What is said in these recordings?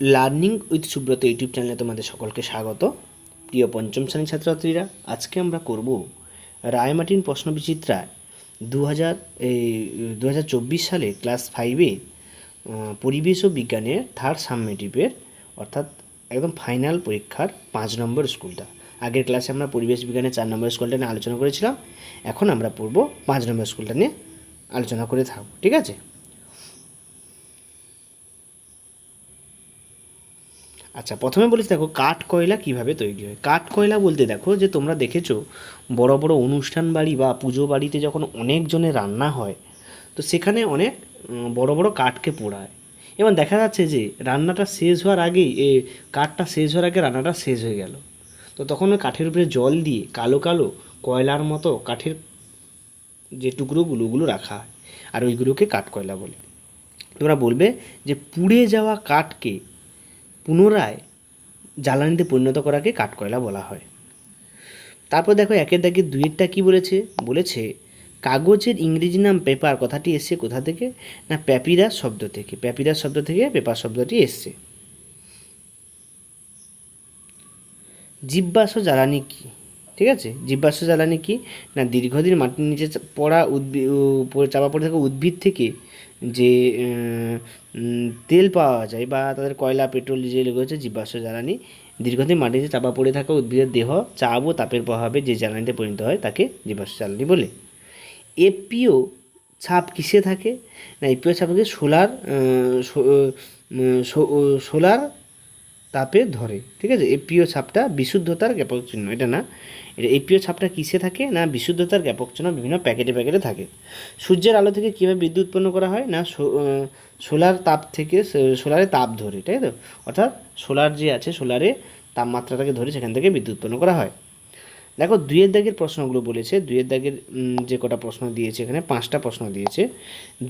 Learning with Subrata YouTube চ্যানেলে তোমাদের সকলকে স্বাগত। প্রিয় পঞ্চম শ্রেণির ছাত্রছাত্রীরা, আজকে আমরা করব রায়মার্টিন প্রশ্নবিচিত্রায় দু হাজার দু হাজার চব্বিশ সালে ক্লাস ফাইভে পরিবেশ ও বিজ্ঞানের থার্ড সাবমেটিভের অর্থাৎ একদম ফাইনাল পরীক্ষার পাঁচ নম্বর স্কুলটা। আগের ক্লাসে আমরা পরিবেশ বিজ্ঞানের চার নম্বর স্কুলটা নিয়ে আলোচনা করেছিলাম। এখন আমরা পড়ব পাঁচ নম্বর স্কুলটা নিয়ে আলোচনা করে থাকব, ঠিক আছে? আচ্ছা প্রথমে বলেছি দেখো, কাঠ কয়লা কীভাবে তৈরি হয়? কাঠ কয়লা বলতে দেখো যে, তোমরা দেখেছ, বড় বড় অনুষ্ঠান বাড়ি বা পুজো বাড়িতে যখন অনেকজনের রান্না হয়, তো সেখানে অনেক বড় বড় কাঠকে পোড়ায়। এবং দেখা যাচ্ছে যে, রান্নাটা শেষ হওয়ার আগেই, এ, কাঠটা শেষ হওয়ার আগে রান্নাটা শেষ হয়ে গেল। তো তখন ওই কাঠের উপরে জল দিয়ে কালো কালো কয়লার মতো কাঠের যে টুকরোগুলো, ওগুলো রাখা হয়। আর ওইগুলোকে কাঠ কয়লা বলে। তোমরা বলবে যে, পুড়ে যাওয়া কাঠকে পুনরায় জ্বালানিতে পরিণত করাকে কাঠকয়লা বলা হয়। তারপর দেখো একের দাগে দুইয়েরটা কি বলেছে? বলেছে, কাগজের ইংরেজি নাম পেপার কথাটি এসছে কোথা থেকে? না প্যাপিরাস শব্দ থেকে। প্যাপিরাস শব্দ থেকে পেপার শব্দটি এসছে। জীবাশ্ম জ্বালানি কি? ঠিক আছে? জীবাশ্ম জ্বালানি কি? না, দীর্ঘদিন মাটির নিচে পড়া উদ্ভিদ চাপা পড়ে থাকা উদ্ভিদ থেকে যে তেল পাওয়া যায় বা তাদের কয়লা, পেট্রোল, ডিজেল রয়েছে জীবাশ্ম জ্বালানি। দীর্ঘদিন মাটিতে চাপা পড়ে থাকা উদ্ভিদের দেহ চাপ ও তাপের প্রভাবে যে জ্বালানিতে পরিণত হয় তাকে জীবাশ্ম জ্বালানি বলে। এপিও ছাপ কিসে থাকে? না, এপিও ছাপ থাকে সোলার সোলার তাপে ধরে, ঠিক আছে? এপিও ছাপটা বিশুদ্ধতার জ্ঞাপক চিহ্ন, এটা না? এটা এপিও ছাপটা কিসে থাকে না বিশুদ্ধতার জ্ঞাপক চিহ্ন বিভিন্ন প্যাকেটে প্যাকেটে থাকে? সূর্যের আলো থেকে কীভাবে বিদ্যুৎ উৎপন্ন করা হয়? না সোলার তাপ থেকে সোলারে তাপ ধরে, তাই তো? অর্থাৎ সোলার যে আছে, সোলারে তাপমাত্রাটাকে ধরে সেখান থেকে বিদ্যুৎ উৎপন্ন করা হয়। দেখো, দুইয়ের দাগের প্রশ্নগুলো বলেছে, দুইয়ের দাগের যে কটা প্রশ্ন দিয়েছে এখানে, পাঁচটা প্রশ্ন দিয়েছে।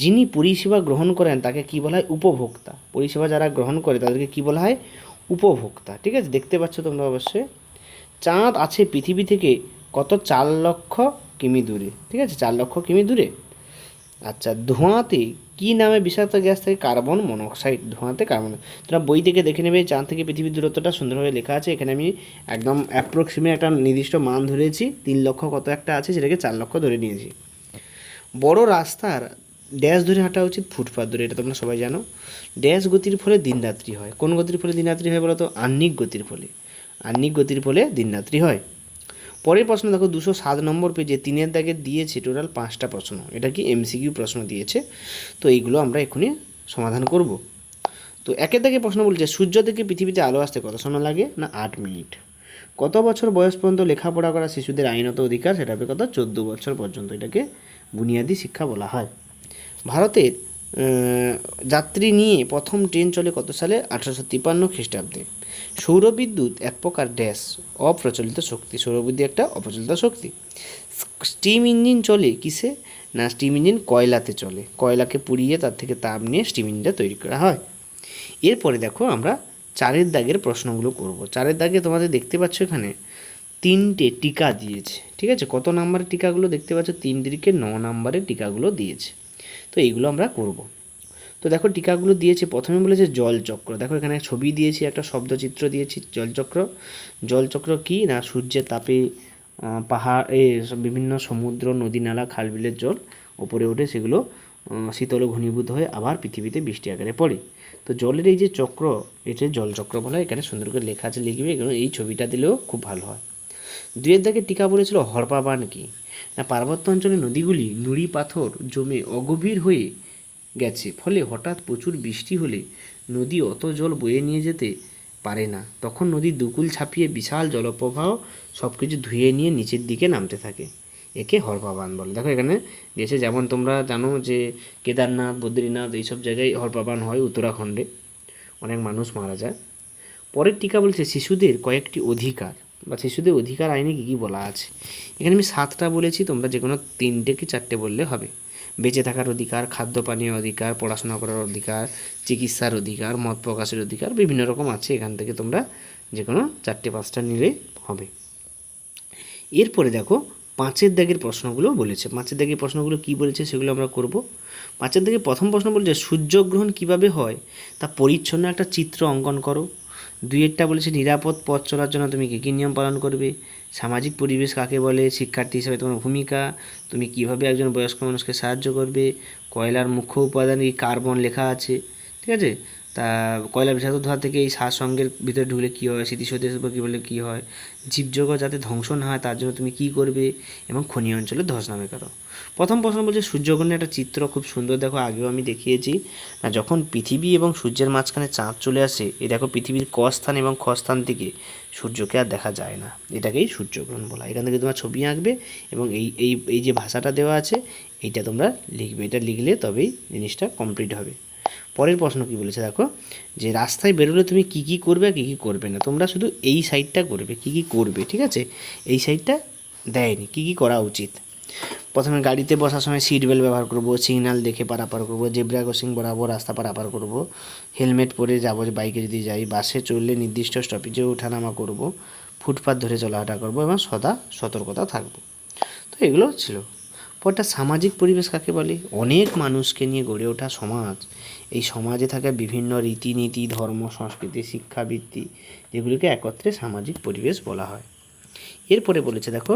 যিনি পরিষেবা গ্রহণ করেন তাকে কি বলা হয়? উপভোক্তা। পরিষেবা যারা গ্রহণ করে তাদেরকে কি বলা হয়? উপভোক্তা, ঠিক আছে? দেখতে পাচ্ছ তোমরা অবশ্যই। চাঁদ আছে পৃথিবী থেকে কত? চার লক্ষ কিমি দূরে, ঠিক আছে? চার লক্ষ কিমি দূরে। আচ্ছা ধোঁয়াতে কী নামে বিষাক্ত গ্যাস থাকে? কার্বন মনোক্সাইড, ধোঁয়াতে কার্বন। তোমরা বই থেকে দেখে নেবে, চাঁদ থেকে পৃথিবীর দূরত্বটা সুন্দরভাবে লেখা আছে। এখানে আমি একদম অ্যাপ্রক্সিমেট একটা নির্দিষ্ট মান ধরেছি, তিন লক্ষ কত একটা আছে, সেটাকে চার লক্ষ ধরে নিয়েছি। বড় রাস্তার ড্যাশ ধরে হাঁটা উচিত ফুটপাথ ধরে, এটা তোমরা সবাই জানো। ড্যাশ গতির ফলে দিনরাত্রি হয়। কোন গতির ফলে দিনরাত্রি হয় বলো তো আহ্নিক গতির ফলে। আহ্নিক গতির ফলে দিনরাত্রি হয়। পরের প্রশ্ন দেখো, দুশো সাত নম্বর পেজে তিনের দাগে দিয়েছে টোটাল পাঁচটা প্রশ্ন। এটা কি এমসিকিউ প্রশ্ন দিয়েছে? তো এইগুলো আমরা এখনই সমাধান করব। তো একের দাগে প্রশ্ন বলছে, সূর্য থেকে পৃথিবীতে আলো আসতে কত সময় লাগে? না, আট মিনিট। কত বছর বয়স পর্যন্ত লেখাপড়া করা শিশুদের আইনত অধিকার? সেটা হবে কত? চোদ্দ বছর পর্যন্ত। এটাকে বুনিয়াদী শিক্ষা বলা হয়। ভারতের যাত্রী নিয়ে প্রথম ট্রেন চলে কত সালে? আঠারোশো তিপ্পান্ন খ্রিস্টাব্দে। সৌরবিদ্যুৎ এক প্রকার ড্যাশ, অপ্রচলিত শক্তি। সৌরবিদ্যুৎ একটা অপ্রচলিত শক্তি। স্টিম ইঞ্জিন চলে কিসে? না, স্টিম ইঞ্জিন কয়লাতে চলে। কয়লাকে পুড়িয়ে তার থেকে তাপ নিয়ে স্টিম ইঞ্জিনটা তৈরি করা হয়। এরপরে দেখো আমরা চারের দাগের প্রশ্নগুলো করব। চারের দাগে তোমাদের দেখতে পাচ্ছ এখানে তিনটে টিকা দিয়েছে। ঠিক আছে? কত নাম্বারের টিকাগুলো দেখতে পাচ্ছ? তিন দিকে ন নাম্বারের টিকাগুলো দিয়েছে। তো এইগুলো আমরা করব। তো দেখো টিকাগুলো দিয়েছে, প্রথমে বলেছে জলচক্র দেখো এখানে ছবি দিয়েছি, একটা শব্দচিত্র দিয়েছি জলচক্র জলচক্র কি না? সূর্যের তাপে পাহাড় এ বিভিন্ন সমুদ্র, নদী, নালা খাল বিলের জল ওপরে ওঠে সেগুলো শীতল ঘনীভূত হয়ে আবার পৃথিবীতে বৃষ্টি আকারে পড়ে। তো জলের এই যে চক্র, এটা জলচক্র বলা হয় এখানে সুন্দর করে লেখা আছে, লিখবে। এগুলো এই ছবিটা দিলেও খুব ভালো হয়। দুয়ের দাগে টিকা বলেছিল হরপাবান কি? না পার্বত্য অঞ্চলের নদীগুলি নুড়ি পাথর জমে অগভীর হয়ে গেছে, ফলে হঠাৎ প্রচুর বৃষ্টি হলে নদী অত জল বয়ে নিয়ে যেতে পারে না। তখন নদীর দুকুল ছাপিয়ে বিশাল জলপ্রবাহ সব কিছু ধুয়ে নিয়ে নিচের দিকে নামতে থাকে। একে হরপাবান বলে। দেখো এখানে দিয়েছে যেমন তোমরা জানো যে কেদারনাথ, বদ্রীনাথ এইসব জায়গায় হরপাবান হয় উত্তরাখণ্ডে। অনেক মানুষ মারা যায়। পরের টিকা বলছে শিশুদের কয়েকটি অধিকার। বা শিশুদের অধিকার আইনে কী কী বলা আছে? এখানে আমি সাতটা বলেছি, তোমরা যে কোনো তিনটে কি চারটে বললে হবে। বেঁচে থাকার অধিকার খাদ্য পানীয় অধিকার, পড়াশোনা করার অধিকার, চিকিৎসার অধিকার, মত প্রকাশের অধিকার, বিভিন্ন রকম আছে। এখান থেকে তোমরা যে কোনো চারটে, পাঁচটা নিলে হবে। এরপরে দেখো, পাঁচের দাগের প্রশ্নগুলো বলেছে। পাঁচের দাগের প্রশ্নগুলো কি বলেছে সেগুলো আমরা করব। পাঁচের দাগের প্রথম প্রশ্ন বলেছে, সূর্যগ্রহণ কীভাবে হয়? তা পরিচ্ছন্ন একটা চিত্র অঙ্কন করো। দুইয়েরটা বলেছে নিরাপদ পথ চলার জন্য তুমি কী কী নিয়ম পালন করবে? সামাজিক পরিবেশ কাকে বলে? শিক্ষার্থী হিসাবে তোমার ভূমিকা? তুমি কীভাবে একজন বয়স্ক মানুষকে সাহায্য করবে? কয়লার মুখ্য উপাদান কি কার্বন লেখা আছে? ঠিক আছে? তা কয়লা বিষাক্ত ধোঁয়া থেকে এই শ্বাস সঙ্গের ভিতরে ঢুকলে কী হয়? স্মৃতিশক্তির উপর কী বলে কী হয়? জীবজগৎ যাতে ধ্বংস না হয়, তার জন্য তুমি কী করবে? এবং খনি অঞ্চলে ধস নামে করো প্রথম প্রশ্ন বলছে, সূর্যগ্রহণের একটা চিত্র খুব সুন্দর দেখো, আগেও আমি দেখিয়েছি। না, যখন পৃথিবী এবং সূর্যের মাঝখানে চাঁদ চলে আসে এই দেখো পৃথিবীর ক স্থান এবং খ স্থান থেকে সূর্যকে আর দেখা যায় না। এটাকেই সূর্যগ্রহণ বলা। এখান থেকে তোমার ছবি আঁকবে এবং এই এই এই যে ভাষাটা দেওয়া আছে, এইটা তোমরা লিখবে। এটা লিখলে তবেই জিনিসটা কমপ্লিট হবে। পরের প্রশ্ন কি বলেছে দেখো? যে রাস্তায় বেরোলে তুমি কি কি করবে আর কী কী করবে না? তোমরা শুধু এই সাইডটা করবে, কি কি করবে, ঠিক আছে? এই সাইডটা দেয়নি, কি কি করা উচিত? প্রথমে গাড়িতে বসার সময় সিট বেল্ট ব্যবহার করব সিগন্যাল দেখে পারাপার করব জেব্রা ক্রসিং বরাবর রাস্তা পারাপার করব হেলমেট পরে যাব বাইকে যদি যাই বাসে চললে নির্দিষ্ট স্টপেজে ওঠানামা করব ফুটপাথ ধরে চলাহাঁটা করব এবং সদা সতর্কতা থাকব। তো এগুলো ছিল। পরটা সামাজিক পরিবেশ কাকে বলে? অনেক মানুষকে নিয়ে গড়ে ওঠা সমাজ। এই সমাজে থাকা বিভিন্ন রীতিনীতি, ধর্ম, সংস্কৃতি, শিক্ষাবৃত্তি যেগুলিকে একত্রে সামাজিক পরিবেশ বলা হয়। এরপরে বলেছে, দেখো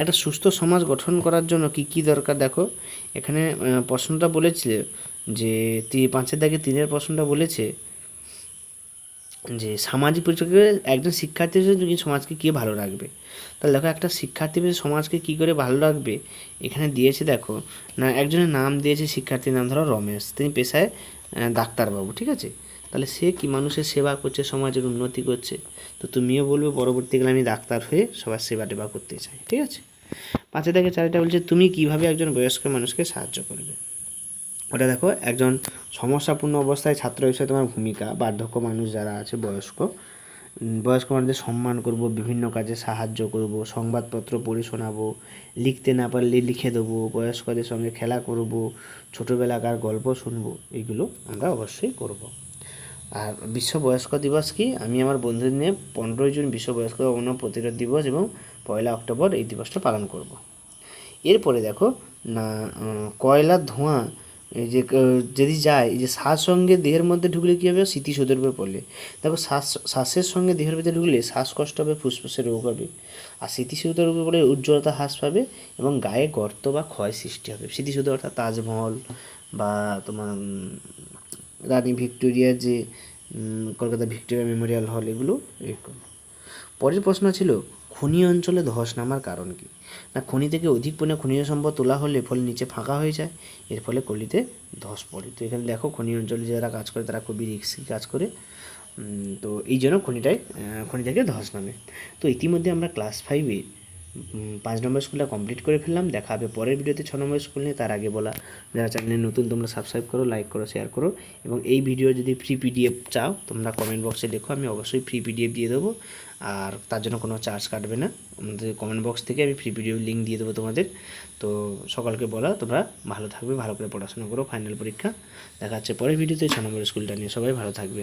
একটা সুস্থ সমাজ গঠন করার জন্য কি কি দরকার? দেখো, এখানে প্রশ্নটা বলেছে যে পাঁচের দাগে তিনের প্রশ্নটা বলেছে যে সামাজিক পরিচয়কে একজন শিক্ষার্থী হিসেবে সমাজকে কী ভালো রাখবে? তাহলে দেখো একটা শিক্ষার্থী হিসেবে সমাজকে কী করে ভালো রাখবে? এখানে দিয়েছে দেখো, না, একজনের নাম দিয়েছে শিক্ষার্থীর নাম ধরো রমেশ, তিনি পেশায় ডাক্তারবাবু, ঠিক আছে? তাহলে সে কি মানুষের সেবা করছে, সমাজের উন্নতি করছে? তো তুমিও বলবে পরবর্তীকালে আমি ডাক্তার হয়ে সবার সেবা টেবা করতে চাই, ঠিক আছে? পাঁচে থেকে চারটা বলছে, তুমি কীভাবে একজন বয়স্ক মানুষকে সাহায্য করবে? ওটা দেখো, একজন সমস্যাপূর্ণ অবস্থায় ছাত্র হিসেবে তোমার ভূমিকা, বার্ধক্য মানুষ যারা আছে, বয়স্ক। বয়স্ক মানুষদের সম্মান করব, বিভিন্ন কাজে সাহায্য করব, সংবাদপত্র পড়ে শোনাবো, লিখতে না পারলে লিখে দেবো, বয়স্কদের সঙ্গে খেলা করব, ছোটোবেলাকার গল্প শুনব, এগুলো আমরা অবশ্যই করব। আর বিশ্ব বয়স্ক দিবস কি? আমি আমার বন্ধুদের নিয়ে পনেরোই জুন বিশ্ব বয়স্ক অন্য প্রতিরোধ দিবস এবং পয়লা অক্টোবর এই দিবসটা পালন করব। এরপরে দেখো, না কয়লার ধোঁয়া যে যদি যায় যে শ্বাস সঙ্গে দেহের মধ্যে ঢুকলে কী হবে? স্মৃতিশোধের উপর পড়লে। দেখো শ্বাস, শ্বাসের সঙ্গে দেহের ভিতরে ঢুকলে শ্বাসকষ্ট হবে ফুসফুসের রোগ হবে। আর স্মৃতিশোধের উপর পড়লে উজ্জ্বলতা হ্রাস পাবে এবং গায়ে গর্ত বা ক্ষয় সৃষ্টি হবে। স্মৃতিশোধ অর্থাৎ তাজমহল বা তোমার রানী ভিক্টোরিয়ার যে কলকাতা ভিক্টোরিয়া মেমোরিয়াল হল, এগুলো এরকম। পরের প্রশ্ন ছিল, খনি অঞ্চলে ধস নামার কারণ কি? না, খনি থেকে অধিক পরিমাণে খনিজ সম্পদ তোলা হলে ফলে নিচে ফাঁকা হয়ে যায়, এর ফলে কলিতে ধস পড়ে। তো এখানে দেখো, খনি অঞ্চলে যারা কাজ করে, তারা খুবই রিস্কি কাজ করে। তো এই জন্য খনিটায় খনি থেকে ধস নামে। তো ইতিমধ্যে আমরা ক্লাস ফাইভে পাঁচ নম্বর স্কুলটা কমপ্লিট করে ফেললাম, দেখা হবে পরের ভিডিওতে ছ নম্বর স্কুল নিয়ে, তার আগে বলা। যারা চ্যানেলে নতুন, তোমরা সাবস্ক্রাইব করো লাইক করো শেয়ার করো, এবং এই ভিডিও যদি ফ্রি পিডিএফ চাও, তোমরা কমেন্ট বক্সে লেখো আমি অবশ্যই ফ্রি পিডিএফ দিয়ে দেবো। আর তার জন্য কোনো চার্জ কাটবে না। আমাদের কমেন্ট বক্স থেকে আমি ফ্রি পিডিএফ লিঙ্ক দিয়ে দেবো তোমাদের। তো সকলকে বলা, তোমরা ভালো থাকবে, ভালো করে পড়াশোনা করো ফাইনাল পরীক্ষা। দেখা যাচ্ছে পরের ভিডিওতে ছ নম্বর স্কুলটা নিয়ে সবাই ভালো থাকবে।